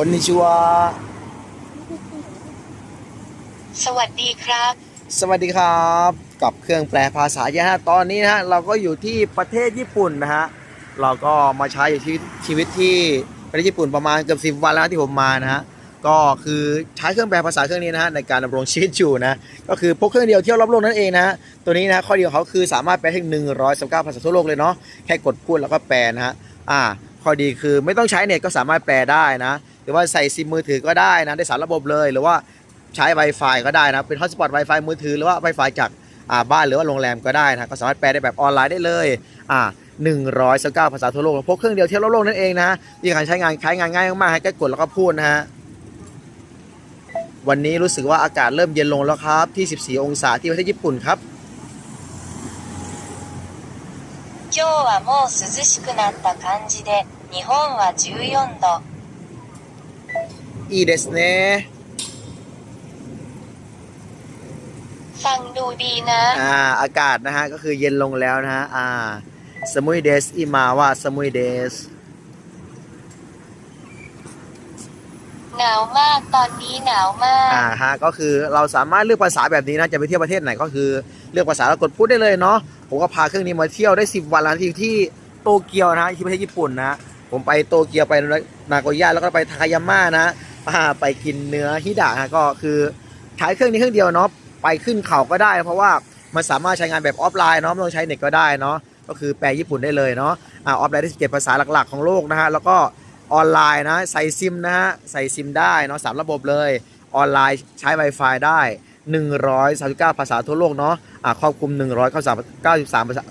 คนนิชัวสวัสดีครับ สวัสดีครับ กับเครื่องแปลภาษาเนี่ยฮะตอนนี้นะฮะเราก็อยู่ที่ประเทศญี่ปุ่นนะฮะเราก็มาใช้อยู่ที่ชีวิตที่ประเทศญี่ปุ่นประมาณเกือบสิบวันแล้วนะที่ผมมานะฮะก็คือใช้เครื่องแปลภาษาเครื่องนี้นะฮะในการดำรงชีวิตอยู่นะก็คือพกเครื่องเดียวเที่ยวรอบโลกนั่นเองนะฮะตัวนี้นะข้อดีของเขาคือสามารถแปลถึง119ภาษาทั่วโลกเลยเนาะแค่กดพูดแล้วก็แปลนะฮะอ่าข้อดีคือไม่ต้องใช้เน็ตก็สามารถแปลได้นะห รือว่าใส่ซิมมือถือก็ได้นะได้สารระบบเลยหรือว่าใช้ Wi-Fi ก็ได้นะเป็นฮอตสปอต Wi-Fi มือถือหรือว่า Wi-Fi จากอ่าบ้านหรือว่าโรงแรมก็ได้นะก็สามารถแปลได้แบบออนไลน์ได้เลยอ่า119ภาษาทั่วโลกพกเครื่องเดียวเที่ยวรอบโลกนั่นเองนะที่การใช้งานใช้งานง่ายมากๆให้แค่กดแล้วก็พูดนะฮะวันนี้รู้สึกว่าอากาศเริ่มเย็นลงแล้วครับที่ 14 องศาที่ประเทศญี่ปุ่นครับ 今日はもう涼しくなった感じで、日本は14度。 อีเดสเน่ฟังดูดีนะอ่าอากาศนะฮะ ก็คือเย็นลงแล้วนะฮะ อ่า สมุยเดสอีมาว่าสมุยเดส หนาวมากตอนนี้หนาวมาก อ่าฮะก็คือเราสามารถเลือกภาษาแบบนี้นะจะไปเที่ยวประเทศไหนก็คือเลือกภาษาแล้วกดพูดได้เลยเนาะผมก็พาเครื่องนี้มาเที่ยวได้สิบวันแล้วที่ที่โตเกียวนะที่ประเทศญี่ปุ่นนะ ผมไปโตเกียวไปนาโกย่าแล้วก็ไปทากายาม่านะ ไปกินเนื้อฮิดะฮะก็คือใช้เครื่องนี้เครื่องเดียวเนาะไปขึ้นเขาก็ได้ เพราะว่ามันสามารถใช้งานแบบออฟไลน์เนาะไม่ต้องใช้เน็ตก็ได้เนาะก็คือแปลญี่ปุ่นได้เลยเนาะอออฟไลน์ได้17ภาษาหลักๆ ของโลกนะฮะแล้วก็ออนไลน์นะใส่ซิมนะฮะใส่ซิมได้เนาะสามระบบเลยออนไลน์ใช้ Wi-Fi ได้ 139 ภาษาทั่วโลกเนาะอ่าครอบคลุม193ภาษา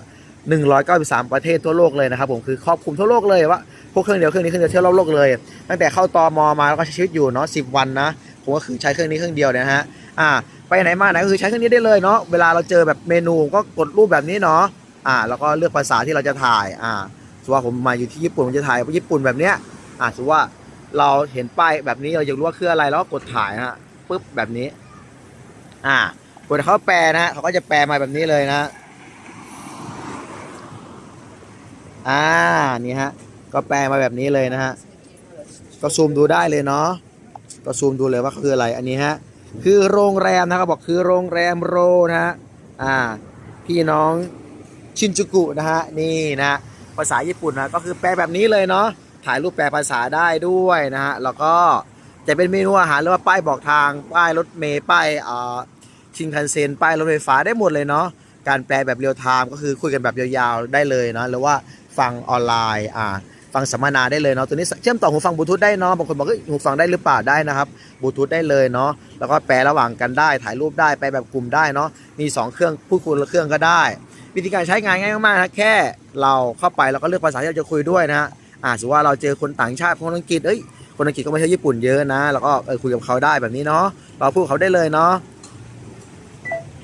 193 ประเทศทั่วโลกเลยนะครับผมคือครอบคลุมทั่วโลกเลยว่า พวกเครื่องเดียวเครื่องนี้เครื่องเดียวเที่ยวรอบโลกเลย ตั้งแต่เข้าตอมอมาแล้วก็ใช้ชีวิตอยู่เนาะ10วันนะผมก็คือใช้เครื่องนี้เครื่องเดียวเนะฮะอ่าไปไหนมาไหนก็คือใช้เครื่องนี้ได้เลยเนาะเวลาเราเจอแบบเมนูก็กดรูปแบบนี้เนาะอ่าแล้วก็เลือกภาษาที่เราจะถ่ายอ่าสมมติว่าผมมาอยู่ที่ญี่ปุ่นผมจะถ่ายญี่ปุ่นแบบเนี้ยอ่าสมมติว่าเราเห็นป้ายแบบนี้เราอยากรู้ว่าคืออะไรแล้วก็กดถ่ายฮะปุ๊บแบบนี้ อ่ากดเขาแปลนะฮะเขาก็จะแปลมาแบบนี้เลยนะ อ่านี่ฮะ ก็แปลมาแบบนี้เลยนะฮะ ก็ซูมดูได้เลยเนาะ ก็ซูมดูเลยว่าคืออะไรอันนี้ฮะ คือโรงแรมนะครับบอกคือโรงแรมโรนะฮะ อ่า พี่น้องชินจูกุนะฮะ นี่นะภาษาญี่ปุ่นนะก็คือแปลแบบนี้เลยเนาะ ถ่ายรูปแปลภาษาได้ด้วยนะฮะ แล้วก็จะเป็นเมนูอาหารหรือว่าป้ายบอกทาง ป้ายรถเมล์ป้ายอ่าชินคันเซ็นป้ายรถไฟฟ้าได้หมดเลยเนาะการแปลแบบเรียลไทม์ก็คือคุยกันแบบยาวๆได้เลยเนาะหรือว่าฟังออนไลน์อ่า ฟังสัมมนาได้เลยเนาะตัวนี้เชื่อมต่อหูฟังบลูทูธได้เนาะบางคนบอกเฮ้ยหูฟังได้หรือเปล่าได้นะครับบลูทูธได้เลยเนาะแล้วก็แปลระหว่างกันได้ ถ่ายรูปได้ไปแบบกลุ่มได้เนาะมี 2 เครื่องพูดคุยละเครื่องก็ได้ วิธีการใช้งานง่ายมากๆนะแค่เราเข้าไปแล้วก็เลือกภาษาที่เราจะคุยด้วยนะฮะอาสมมติว่าเราเจอคนต่างชาติคนอังกฤษเอ้ยคนอังกฤษก็ไม่ใช่ญี่ปุ่นเยอะนะ แล้วก็เออคุยกับเขาได้แบบนี้เนาะเราพูดเขาได้เลยเนาะ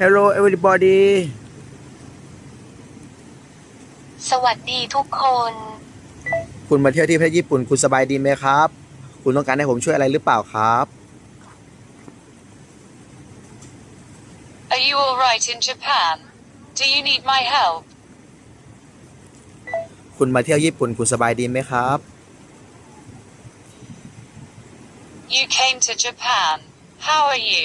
Hello everybody สวัสดีทุกคน คุณมาเที่ยวที่ประเทศญี่ปุ่นคุณสบายดีไหมครับ คุณต้องการให้ผมช่วยอะไรหรือเปล่าครับ Are you alright in Japan? Do you need my help? คุณมาเที่ยวญี่ปุ่นคุณสบายดีไหมครับ You came to Japan. How are you?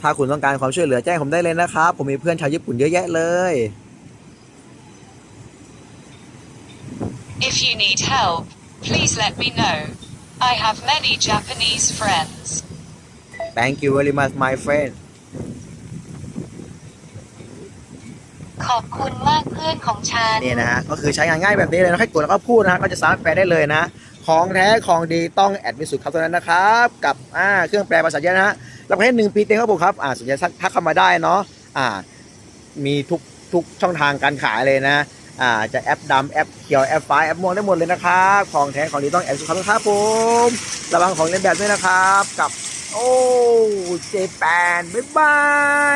ถ้าคุณต้องการความช่วยเหลือแจ้งผมได้เลยนะครับ ผมมีเพื่อนชาวญี่ปุ่นเยอะแยะเลย If you need help, please let me know. I have many Japanese friends. Thank you very much my friend ขอบคุณมากเพื่อนของฉันนี่นะฮะ ก็คือใช้งานง่ายแบบนี้เลยนะแค่กดแล้วก็พูดนะฮะ ก็จะสามารถแปลได้เลยนะ ของแท้ของดีต้องแอดมิสุดครับเท่านั้นนะครับ กับอ่าเครื่องแปลภาษาเยอะนะฮะรับประเทศหนึ่งปีเต็มครับผมครับ อ่าสนใจทักเข้ามาได้เนาะ อ่า มีทุกทุกช่องทางการขายเลยนะ อ่าจะแอปดำแอปเขียวแอปฟ้าแอปม่วงได้หมดเลยนะครับของแท้ของดีต้องแอดมิสุดครับครับผมระวังของเล่นแบบด้วยนะครับ กับ โอ้เจแปนบ๊ายบา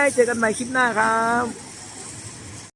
ยเจอกันใหม่คลิปหน้าครับ